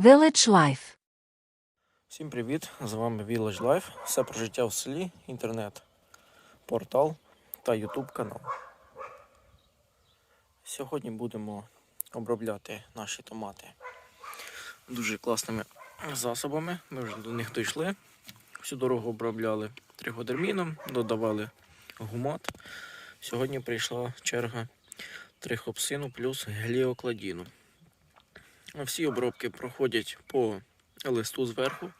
Village Life. Всім привіт! З вами Village Life. Все про життя в селі, інтернет, портал та YouTube канал. Сьогодні будемо обробляти наші томати дуже класними засобами. Ми вже до них дійшли. Всю дорогу обробляли триходерміном, додавали гумат. Сьогодні прийшла черга трихопсину плюс гліокладіну. Всі обробки проходять по листу зверху.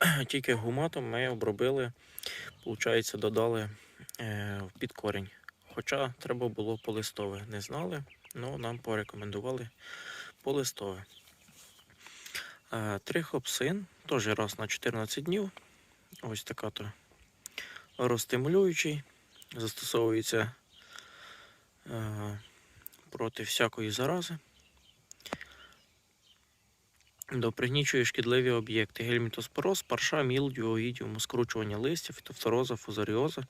Тільки гуматом ми обробили, виходить, додали е, під корінь. Хоча треба було по листове. Не знали, але нам порекомендували по листове. Е, Трихопсин, теж раз на 14 днів. Ось така то розстимулюючий. Застосовується е, проти всякої зарази. Допригнічує шкідливі об'єкти. Гельмітоспороз, парша, мілдю, оїдіум, скручування листя, фітофтороза, фузаріоза,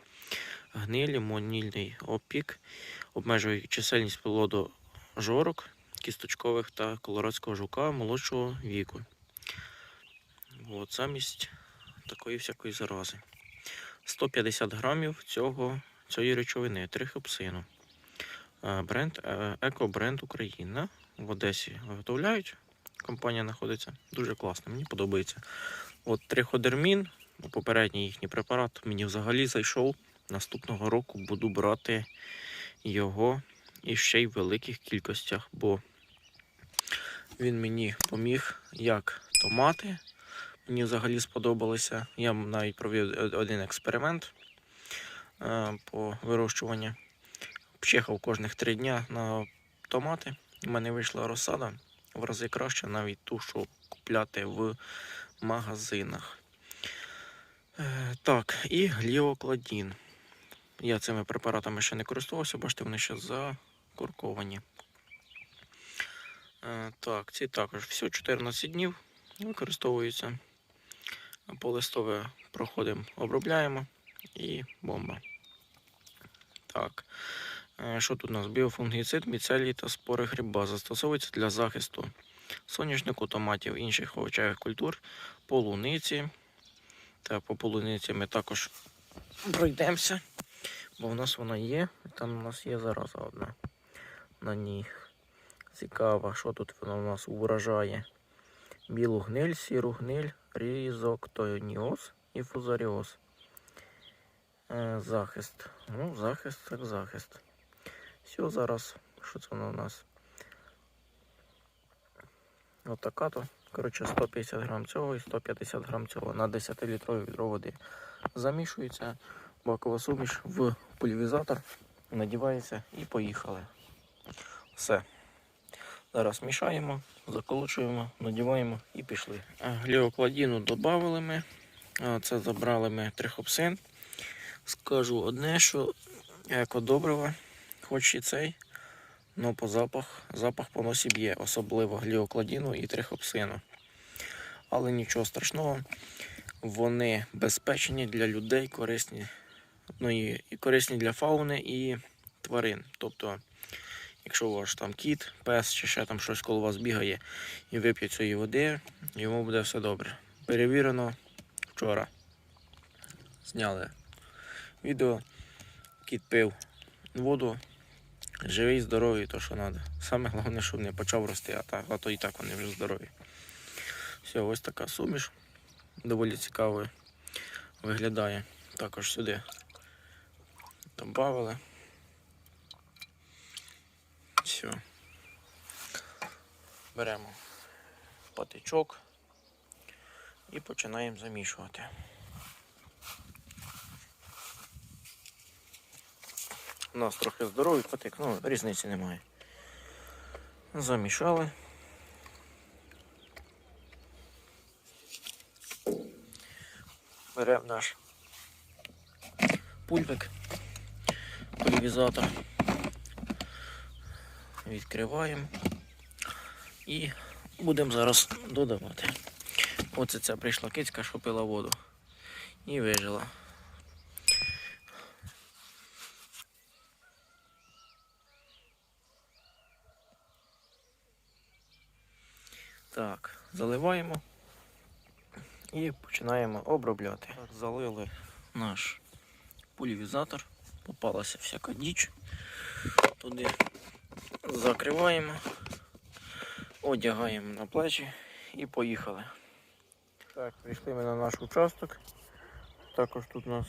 гнилі, монільний опік, обмежує чисельність плоду жорок, кісточкових та колорадського жука молодшого віку. От, замість такої всякої зарази. 150 грамів цього, цієї речовини, трихопсину. Е, Бренд, е, еко-бренд Україна. В Одесі виготовляють компанія знаходиться. Дуже класно, мені подобається. От триходермін, попередній їхній препарат, мені взагалі зайшов. Наступного року буду брати його і ще й в великих кількостях, бо він мені поміг як томати. Мені взагалі сподобалося. Я навіть провів один експеримент е, по вирощуванню. Пчихав кожних три дня на томати. У мене вийшла розсада в рази краще навіть ту, що купляти в магазинах. Е, так, і гліокладін. Я цими препаратами ще не користувався, бачите, вони ще закорковані. Е, так, ці також всього 14 днів використовуються. По листове проходимо, обробляємо і бомба. Так. Е, Що тут у нас? Біофунгіцид, міцелій та спори гриба застосовується для захисту соняшнику, томатів, інших овочевих культур, полуниці. Та по полуниці ми також пройдемося, бо в нас вона є, там у нас є зараза одна на ній. Цікаво, що тут вона у нас вражає. Білу гниль, сіру гниль, різоктоніоз і фузаріоз. Е, Захист. Ну, захист, так захист. Все, зараз. Що це воно у нас? Отака то. Коротше, 150 грам цього і 150 грам цього на 10 літрові відро води. Замішується бакова суміш в пульвізатор, надівається і поїхали. Все. Зараз мішаємо, заколочуємо, надіваємо і пішли. Гліокладіну додали ми. Це забрали ми трихопсин. Скажу одне, що екодобрива, хоч і цей, але по запах, запах по носі б'є, особливо гліокладіну і трихопсину. Але нічого страшного, вони безпечні для людей, корисні, ну і, і корисні для фауни і тварин. Тобто, якщо у вас там кіт, пес чи ще там щось коло вас бігає і вип'є цієї води, йому буде все добре. Перевірено вчора. Зняли відео. Кіт пив воду. Живий, здоровий, то що треба. Саме головне, щоб не почав рости, а, так, а то і так вони вже здорові. Все, ось така суміш. Доволі цікаво виглядає. Також сюди додали. Все. Беремо патичок і починаємо замішувати. У нас трохи здоровий потик, ну різниці немає. Замішали. Беремо наш пульпик, пульвізатор. Відкриваємо і будемо зараз додавати. Оце ця прийшла кицька, що пила воду і вижила. Так, заливаємо і починаємо обробляти. Залили наш пульвізатор, попалася всяка діч. Туди закриваємо, одягаємо на плечі і поїхали. Так, прийшли ми на наш участок. Також тут у нас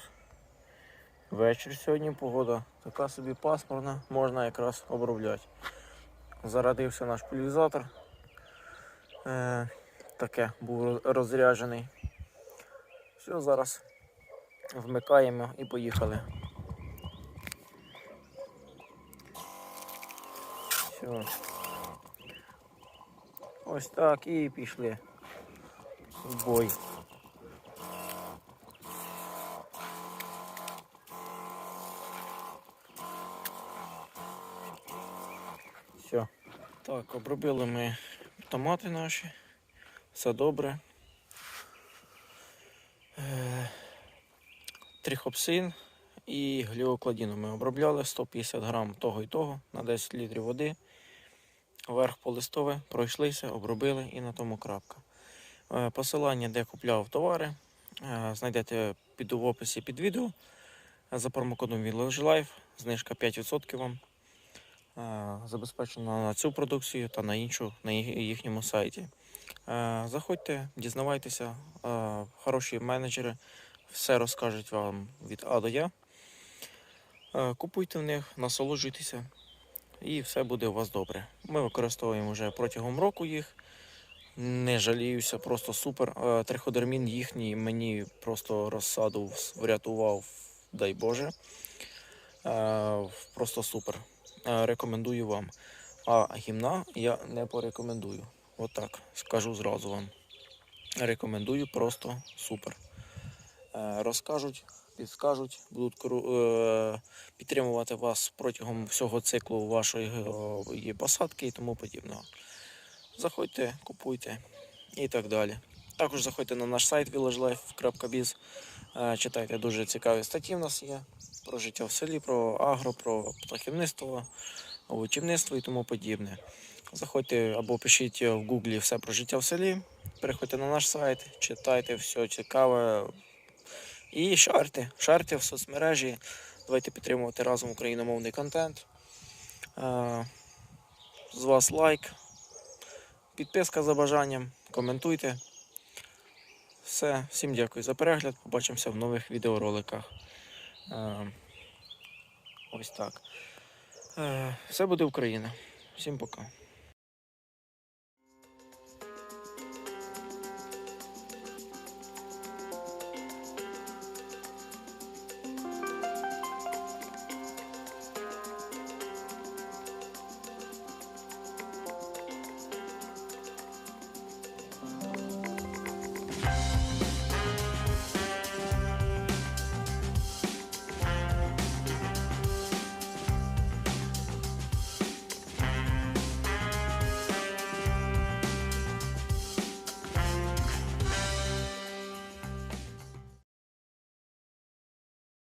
вечір сьогодні, погода така собі пасмурна, можна якраз обробляти. Зарадився наш пульвізатор. Е, таке був розряджений. Все, зараз вмикаємо і поїхали. Все. Ось так і пішли в бой. Все. Так, обробили ми томати наші. Все добре. Е, Трихопсин і гліокладіну ми обробляли 150 грам того і того на 10 літрів води. Верх полистове, пройшлися, обробили і на тому крапка. Е, Посилання, де купляв товари, е, знайдете під в описі під відео. За промокодом VillageLife знижка 5% вам е, забезпечена на цю продукцію та на іншу на їхньому сайті. Е, Заходьте, дізнавайтеся, е, хороші менеджери все розкажуть вам від А до Я. Купуйте в них, насолоджуйтеся і все буде у вас добре. Ми використовуємо вже протягом року їх. Не жаліюся, просто супер. Триходермін їхній мені просто розсаду врятував, дай Боже. Просто супер. Е, Рекомендую вам. А гімна я не порекомендую. Отак, скажу зразу вам. Рекомендую просто супер. Е, Розкажуть, підскажуть, будуть е, підтримувати вас протягом всього циклу вашої посадки і тому подібного. Заходьте, купуйте і так далі. Також заходьте на наш сайт villagelife.biz, читайте дуже цікаві статті в нас є про життя в селі, про агро, про птахівництво, овочівництво і тому подібне. Заходьте або пишіть в гуглі все про життя в селі. Переходьте на наш сайт, читайте все цікаве. І шарте, шарте в соцмережі. Давайте підтримувати разом україномовний контент. Е, З вас лайк, підписка за бажанням, коментуйте. Все, всім дякую за перегляд. Побачимося в нових відеороликах. Е, Ось так. Е, Все буде Україна. Всім пока.